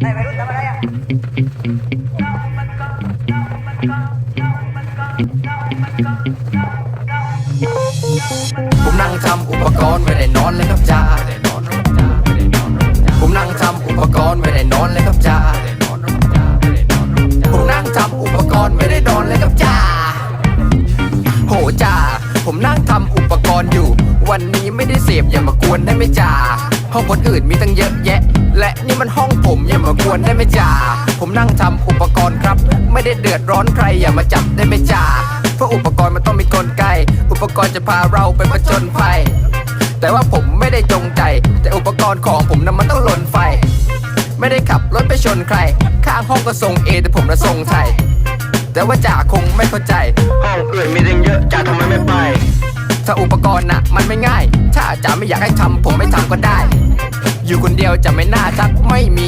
ไอ้วัยรุ่นทำอะไรอะผมนั่งทำอุปกรณ์ไม่ได้นอนเลยครับจ้าผมนั่งทำอุปกรณ์ไม่ได้นอนเลยครับจ้าผมนั่งทำอุปกรณ์ไม่ได้นอนเลยครับจ้าโหจ้าผมนั่งทำอุปกรณ์อยู่ วันนี้ไม่ได้เสพอย่ามากวนได้ไหมจ้า ห้องคนอื่นมีตั้งเยอะแยะ และนี่มันห้องผมอย่ามากวนได้ไหมจ้าผมนั่งทำอุปกรณ์ครับ ไม่ได้เดือดร้อนใครอย่ามาจับได้ไหมจ้าเพราะอุปกรณ์มันต้องมีกลไก อุปกรณ์จะพาเราไปผจญภัย แต่ว่าผมไม่ได้จงใจ แต่อุปกรณ์ของผมนั้นมันต้องหล่นไฟ ไม่ได้ขับรถไปชนใคร ข้างห้องก็ทรงเอแต่ผมน่ะทรงไทยแต่ว่าจ่าคงไม่เข้าใจ ห้องอื่นมีตั้งเยอะจ่า ถ้าอุปกรณ์น่ะมันไม่ง่าย ถ้าจะไม่อยากให้ทำผมไม่ทำก็ได้ อยู่คนเดียวจะไม่น่าทักไม่มี